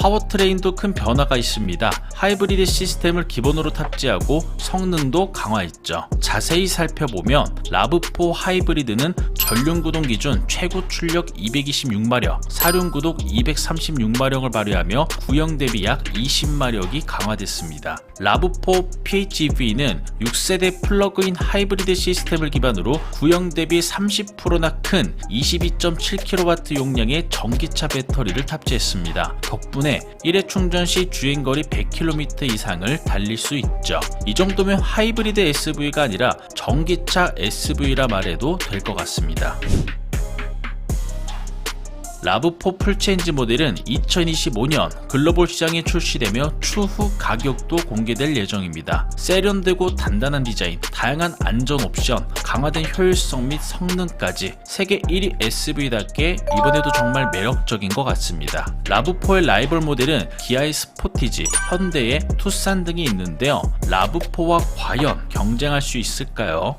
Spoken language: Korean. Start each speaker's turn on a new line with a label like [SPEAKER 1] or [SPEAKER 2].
[SPEAKER 1] 파워트레인도 큰 변화가 있습니다. 하이브리드 시스템을 기본으로 탑재하고 성능도 강화했죠. 자세히 살펴보면 라브4 하이브리드는 전륜 구동 기준 최고 출력 226마력, 사륜 구동 236마력을 발휘하며 구형 대비 약 20마력이 강화됐습니다. 라브4 PHEV는 6세대 플러그인 하이브리드 시스템을 기반으로 구형 대비 30%나 큰 22.7kW 용량의 전기차 배터리를 탑재했습니다. 덕분에 1회 충전 시 주행거리 100km 이상을 달릴 수 있죠. 이 정도면 하이브리드 SUV가 아니라 전기차 SUV라 말해도 될 것 같습니다. 라브4 풀체인지 모델은 2025년 글로벌 시장에 출시되며 추후 가격도 공개될 예정입니다. 세련되고 단단한 디자인, 다양한 안전 옵션, 강화된 효율성 및 성능까지 세계 1위 SUV답게 이번에도 정말 매력적인 것 같습니다. 라브4의 라이벌 모델은 기아의 스포티지, 현대의 투싼 등이 있는데요. 라브4와 과연 경쟁할 수 있을까요?